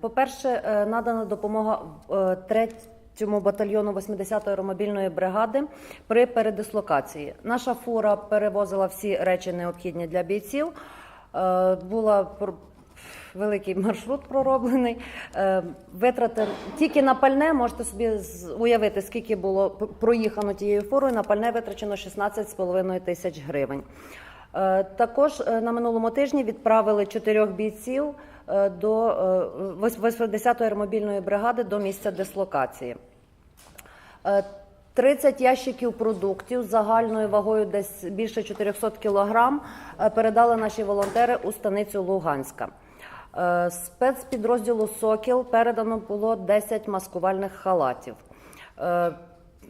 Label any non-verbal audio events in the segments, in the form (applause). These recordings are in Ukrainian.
По-перше, е, надана допомога е, третьому батальйону 80-ї аеромобільної бригади при передислокації. Наша фура перевозила всі речі необхідні для бійців. Е, Була великий маршрут пророблений. Витрати тільки на пальне можете собі уявити, скільки було проїхано тією фурою. На пальне витрачено 16,5 тисяч гривень. Е, Також е, на минулому тижні відправили чотирьох бійців е, до е, 80-ї аеромобільної бригади до місця дислокації. Е, 30 ящиків продуктів загальною вагою десь більше 400 кілограм передали наші волонтери у станицю Луганська. Спецпідрозділу Сокіл передано було 10 маскувальних халатів.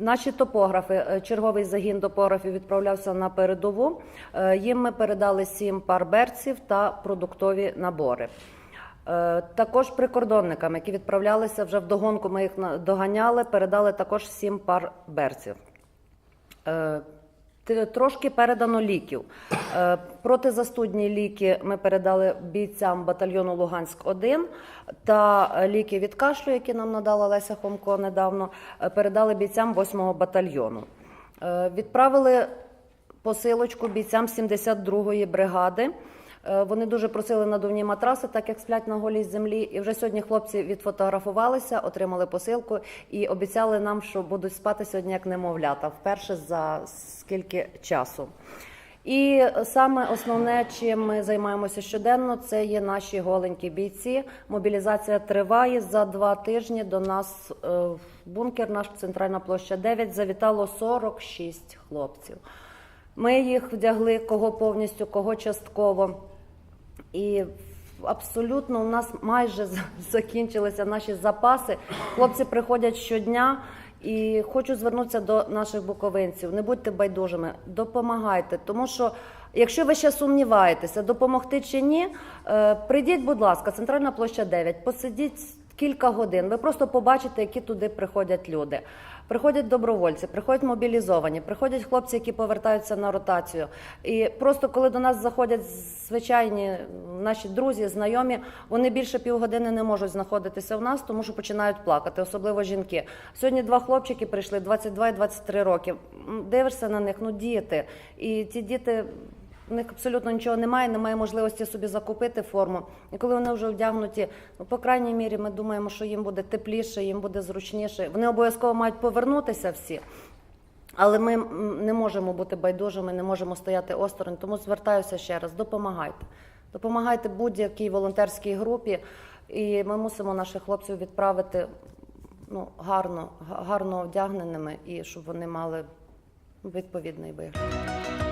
Наші топографи, е, черговий загін топографів відправлявся на передову. Е, Їм ми передали сім пар берців та продуктові набори. Е, Також прикордонникам, які відправлялися вже в догонку, ми їх доганяли, передали також сім пар берців. Трошки передано ліків. Е, Протизастудні ліки ми передали бійцям батальйону Луганськ-1 та е, ліки від кашлю, які нам надала Леся Хомко недавно, е, передали бійцям 8-го батальйону. Е, Відправили посилочку бійцям 72-ї бригади. Вони дуже просили надувні матраси, так як сплять на голій землі. І вже сьогодні хлопці відфотографувалися, отримали посилку і обіцяли нам, що будуть спати сьогодні як немовлята, вперше за скільки часу. І саме основне, чим ми займаємося щоденно, це є наші голенькі бійці. Мобілізація триває за два тижні. До нас е, в бункер, наш центральна площа 9, завітало 46 хлопців. Ми їх вдягли кого повністю, кого частково. І абсолютно у нас майже (laughs) закінчилися наші запаси. Хлопці приходять щодня. І хочу звернутися до наших буковинців. Не будьте байдужими, допомагайте. Тому що, якщо ви ще сумніваєтеся, допомогти чи ні, е, прийдіть, будь ласка, центральна площа 9, посидіть кілька годин. Ви просто побачите, які туди приходять люди. Приходять добровольці, приходять мобілізовані, приходять хлопці, які повертаються на ротацію. І просто коли до нас заходять звичайні наші друзі, знайомі, вони більше півгодини не можуть знаходитися у нас, тому що починають плакати, особливо жінки. Сьогодні два хлопчики прийшли 22 і 23 роки. Дивишся на них, ну діти. І ті діти. У них абсолютно нічого немає, немає можливості собі закупити форму. І коли вони вже вдягнуті, ну по крайній мірі, ми думаємо, що їм буде тепліше, їм буде зручніше. Вони обов'язково мають повернутися всі. Але ми не можемо бути байдужими, не можемо стояти осторонь. Тому звертаюся ще раз: допомагайте. Допомагайте будь-якій волонтерській групі, і ми мусимо наших хлопців відправити ну, гарно, га- гарно одягненими і щоб вони мали відповідний вигляд.